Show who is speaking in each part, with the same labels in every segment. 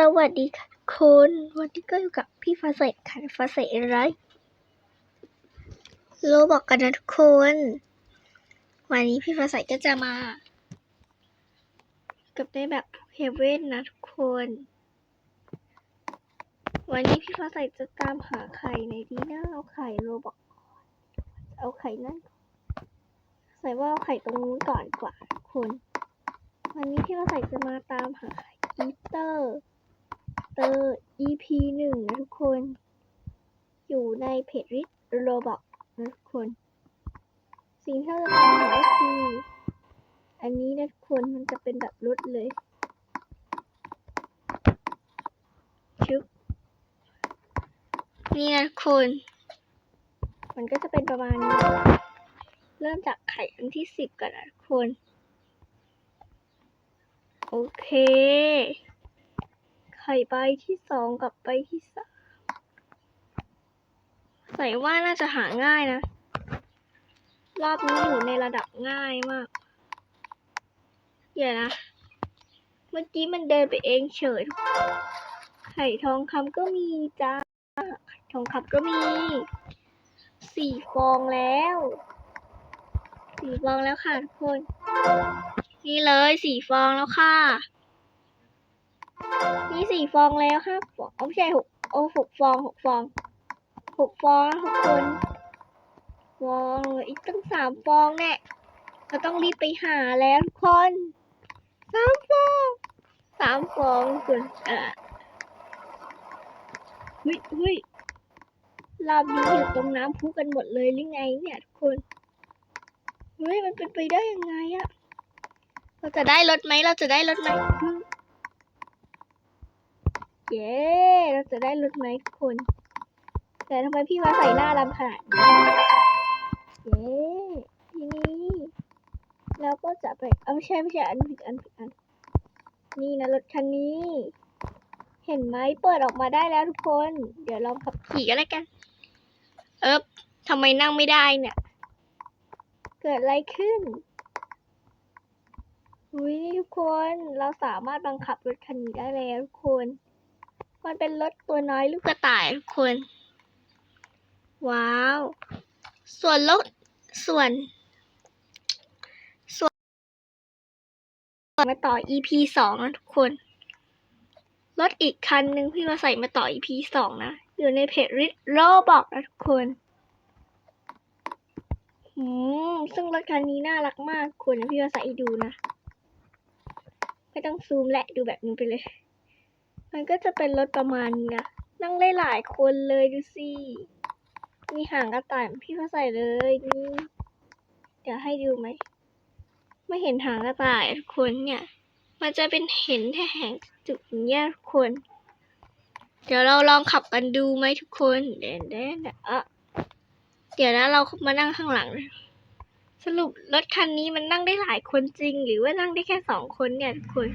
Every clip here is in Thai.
Speaker 1: สวัสดีค่ะทุกคนวันนี้ก็อยู่กับพี่ฟ้าใสค่ะฟ้าใสอะไรโลบอกกันนะทุกคน วันนี้พี่ฟ้าใสก็จะมา กับในแบบเฮเว่นนะทุกคน วันนี้พี่ฟ้าใสจะตามหาไข่ในดีน่าเอาไข่โลบอกเอาไข่นั่นใส่ว่าเอาไข่ตรงนู้นก่อนกว่าทุกคน วันนี้พี่ฟ้าใสจะมาตามหาไข่อีเตอร์ เตอร์ EP หนึ่งนะทุกคน อยู่ในเพจริทโรบอกนะทุกคน สิ่งที่เราจะทำก็คือ อันนี้นะทุกคนมันจะเป็นแบบรถเลยชึบนี่นะทุกคน มันก็จะเป็นประมาณนี้เริ่มจากไข่อันที่สิบก่อนนะทุกคน โอเค ไข่ใบที่สองกับใบที่สามใส่ว่าน่าจะหาง่ายนะ รอบนี้อยู่ในระดับง่ายมาก เดี๋ยวนะ เมื่อกี้มันเดินไปเองเฉย ไข่ทองคำก็มีจ้า ไข่ทองคำก็มี สี่ฟองแล้ว สี่ฟองแล้วค่ะทุกคน นี่เลยสี่ฟองแล้วค่ะ มีสี่ฟองแล้วห้าฟองเอาไม่ใช่หกโอ้หกฟองหกฟองหกฟองทุกคนฟองเลืออีกตั้งสามฟองแน่เราต้องรีบไปหาแล้วทุกคนสามฟองสามฟองทุกคนเออเฮ้ยเฮ้ยรอบนี้อยู่ตรงน้ำพุกันหมดเลยหรือไงเนี่ยทุกคนเฮ้ยมันเป็นไปได้ยังไงอะเราจะได้รถไหมเราจะได้รถไหม เย้ เราจะได้รถไหมทุกคน แต่ทำไมพี่ว่าใส่หน้าดำขนาดนี้เย้ ทีนี้เราก็จะไปเอาไม่ใช่ไม่ใช่อันผิดอันผิดอัน นี่นะรถคันนี้ เห็นไหมเปิดออกมาได้แล้วทุกคน เดี๋ยวลองขับขี่กันแล้วกัน เอ๊บทำไมนั่งไม่ได้เนี่ย เกิดอะไรขึ้นอุ้ยทุกคนเราสามารถบังคับรถคันนี้ได้แล้วทุกคน มันเป็นรถตัวน้อยลูกกระต่ายทุกคน ว้าว ส่วนรถส่วน ส่วน มาต่อ EP สองนะทุกคน รถอีกคันหนึ่งพี่มาใส่มาต่อ EP สองนะ อยู่ในเพจริทโรบอกนะทุกคนอืมซึ่งรถคันนี้น่ารักมากคุณพี่มาใส่ดูนะ ไม่ต้องซูมแหละดูแบบนี้ไปเลย มันก็จะเป็นรถประมาณนี้นะนั่งได้หลายคนเลยดูสิ มีหางกระต่ายพี่เขาใส่เลยนี่ เดี๋ยวให้ดูไหม ไม่เห็นหางกระต่ายทุกคนเนี่ย มันจะเป็นเห็นแค่แหงจุดอย่างเงี้ยทุกคน เดี๋ยวเราลองขับกันดูไหมทุกคนเด่นเด่นเอะเดี๋ยวนะเรามานั่งข้างหลัง สรุปรถคันนี้มันนั่งได้หลายคนจริง หรือว่านั่งได้แค่สองคนเนี่ยทุกคน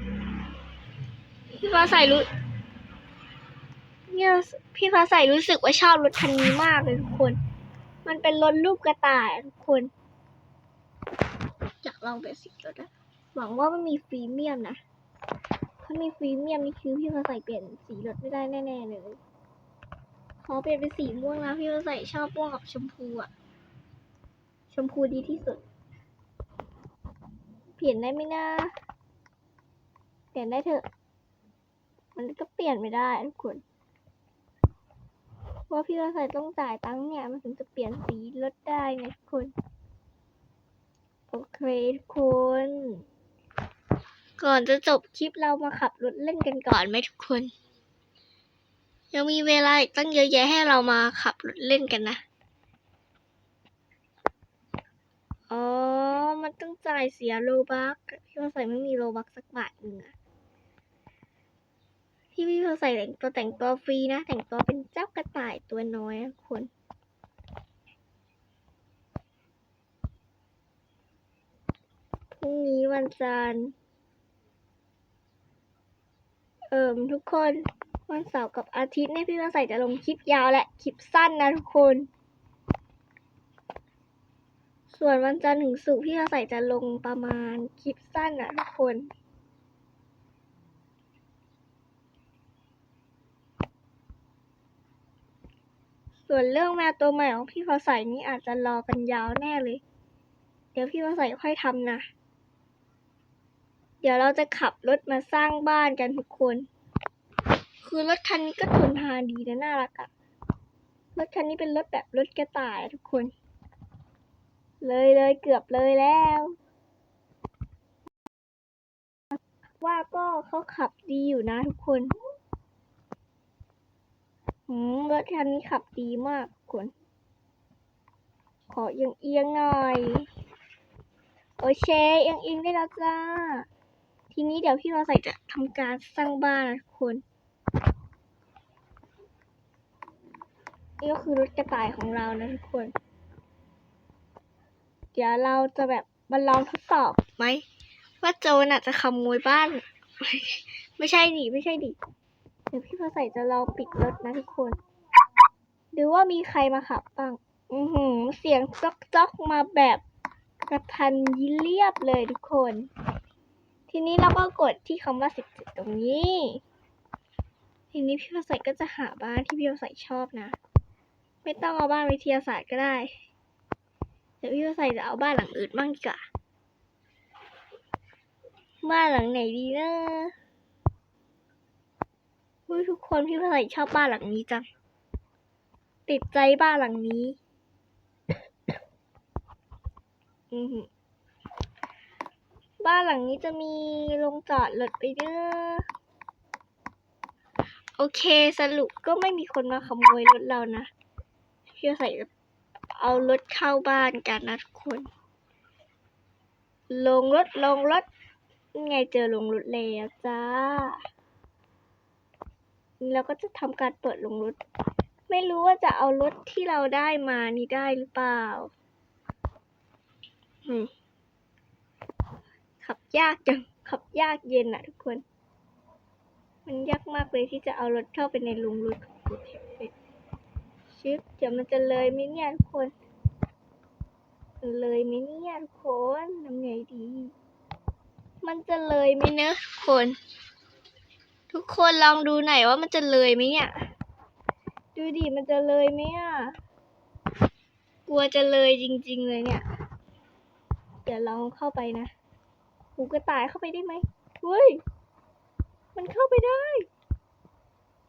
Speaker 1: พี่ฟ้าใสรู้ เนี่ยพี่ฟ้าใสรู้สึกว่าชอบรถคันนี้มากเลยทุกคน มันเป็นรถรูปกระต่ายทุกคนอยากลองเป็นสีรถอะหวังว่ามันมีฟรีเมียมนะถ้ามีฟรีเมียมนี่คือพี่ฟ้าใสเปลี่ยนสีรถไม่ได้แน่ๆเลยขอเปลี่ยนเป็นสีม่วงนะพี่ฟ้าใสชอบม่วงกับชมพูอะชมพูดีที่สุด เปลี่ยนได้ไหมนะเปลี่ยนได้เถอะ มันก็เปลี่ยนไม่ได้ทุกคน ว่าพี่ว่าใส่ต้องจ่ายตังค์เนี่ย มันถึงจะเปลี่ยนสีรถได้ไงทุกคนโอเคทุกคน ก่อนจะจบคลิปเรามาขับรถเล่นกันก่อนไหมทุกคน ยังมีเวลาอีกตั้งเยอะแยะให้เรามาขับรถเล่นกันนะ อ๋อ มันต้องจ่ายเสียโลบักพี่ว่าใส่ไม่มีโลบักสักบาทหนึ่งอะ ที่พี่เขาใส่แต่งตัวแต่งตัวฟรีนะ แต่งตัวเป็นเจ้ากระต่ายตัวน้อยนะคนพรุ่งนี้วันจันทร์เอิมทุกคนวันเสาร์กับอาทิตย์เนี่ยพี่มาใส่จะลงคลิปยาวและคลิปสั้นนะทุกคน ส่วนวันจันทร์ถึงศุกร์พี่มาใส่จะลงประมาณคลิปสั้นนะทุกคน ส่วนเรื่องแมวตัวใหม่ของพี่พอใสนี่อาจจะรอกันยาวแน่เลย เดี๋ยวพี่พอใสค่อยทำนะ เดี๋ยวเราจะขับรถมาสร้างบ้านกันทุกคน คือรถคันนี้ก็ทนทานดีนะน่ารักอะรถคันนี้เป็นรถแบบรถกระต่ายทุกคน เลยเลยเกือบเลยแล้ว ว่าก็เขาขับดีอยู่นะทุกคน อืมรถคันนี้ขับดีมากทุกคนขอเอียงเอียงหน่อย โอเคเอียงเอียงได้แล้วจ้า ทีนี้เดี๋ยวพี่เราใส่จะทำการสร้างบ้านนะทุกคนนี่ก็คือรถกระต่ายของเรานะทุกคน เดี๋ยวเราจะแบบมาลองทดสอบไหม ว่าโจรน่ะจะขโมยบ้าน ไม่ใช่ดิไม่ใช่ดิ เดี๋ยวพี่พอใส่จะลองปิดรถนะทุกคน ดูว่ามีใครมาขับบ้างอือหือ เสียงจ๊อกจ๊อกมาแบบกระทันยิเรียบเลยทุกคน ทีนี้เราก็กดที่คำว่าสิบจุดตรงนี้ ทีนี้พี่พอใส่ก็จะหาบ้านที่พี่พอใส่ชอบนะ ไม่ต้องเอาบ้านวิทยาศาสตร์ก็ได้ เดี๋ยวพี่พอใส่จะเอาบ้านหลังอื่นบ้างดีกว่าบ้านหลังไหนดีนะ อุ๊ยทุกคนพี่พอใส่ชอบบ้านหลังนี้จัง ติดใจบ้านหลังนี้ อือบ้านหลังนี้จะมีโรงจอดรถไปเด้อ โอเคสรุปก็ไม่มีคนมาขโมยรถเรานะพี่ใส่เอารถเข้าบ้านกันนะทุกคน ลงรถลงรถไงเจอลงรถแล้วจ้า เราก็จะทำการเปิดลงรถ ไม่รู้ว่าจะเอารถที่เราได้มานี่ได้หรือเปล่าขับยากจัง ขับยากเย็นอะทุกคน มันยากมากเลยที่จะเอารถเข้าไปในลุงรถของกูเทปเป็ดชิปเดี๋ยวมันจะเลยไหมเนี่ยทุกคนมันเลยไหมเนี่ยทุกคนทำไงดี มันจะเลยไหมเนอะทุกคน ทุกคนลองดูหน่อยว่ามันจะเลยไหมเนี่ย ดูดิมันจะเลยไหมอะ กลัวจะเลยจริง ๆ เลยเนี่ย เดี๋ยวลองเข้าไปนะหูกระต่ายเข้าไปได้ไหมเฮ้ย มันเข้าไปได้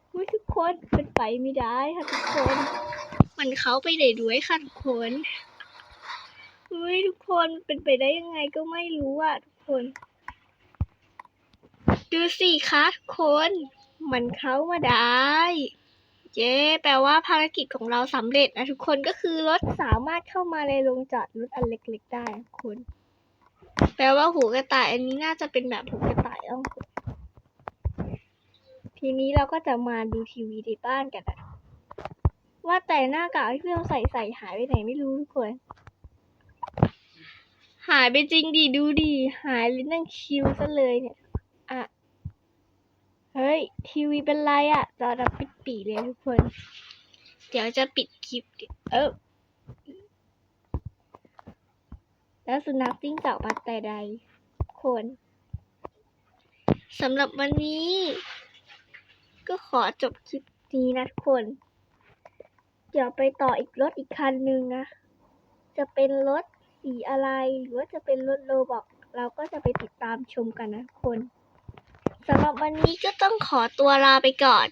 Speaker 1: เฮ้ยทุกคนเป็นไปไม่ได้ค่ะทุกคน มันเข้าไปได้ด้วยค่ะทุกคนเฮ้ยทุกคนเป็นไปได้ยังไงก็ไม่รู้อะทุกคน ดูสิคะทุกคน มันเข้ามาได้ เย้ แปลว่าภารกิจของเราสำเร็จนะทุกคนก็คือรถสามารถเข้ามาในโรงจอดรถอันเล็กๆได้นะทุกคน แปลว่าหูกระต่ายอันนี้น่าจะเป็นแบบหูกระต่ายอ่องทีนี้เราก็จะมาดูทีวีในบ้านกันนะว่าแต่หน้ากากที่เราใส่ใส่หายไปไหนไม่รู้ทุกคน หายไปจริงดิดูดิหายเลยนั่งคิวซะเลยเนี่ย ฮ้ย ทีวีเป็นไรอะ่ะจอดำปิดปีเลยทุกคน เดี๋ยวจะปิดคลิปดิเออแล้วสุนัขจิ้งจอกมาแต่ใด คนสำหรับวันนี้ ก็ขอจบคลิปนี้นะทุกคน เดี๋ยวไปต่ออีกรถอีกคันหนึ่งนะ จะเป็นรถสีอะไรหรือว่าจะเป็นรถโลบอกเราก็จะไปติดตามชมกันนะทุกคน สำหรับวันนี้ก็ต้องขอตัวลาไปก่อน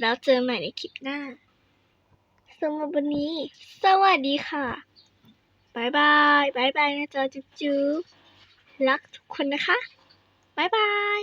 Speaker 1: แล้วเจอใหม่ในคลิปหน้าสำหรับวันนี้ สวัสดีค่ะบายบายบายบายนะจ๊ะจุ๊บจุ๊บรักทุกคนนะคะบายบาย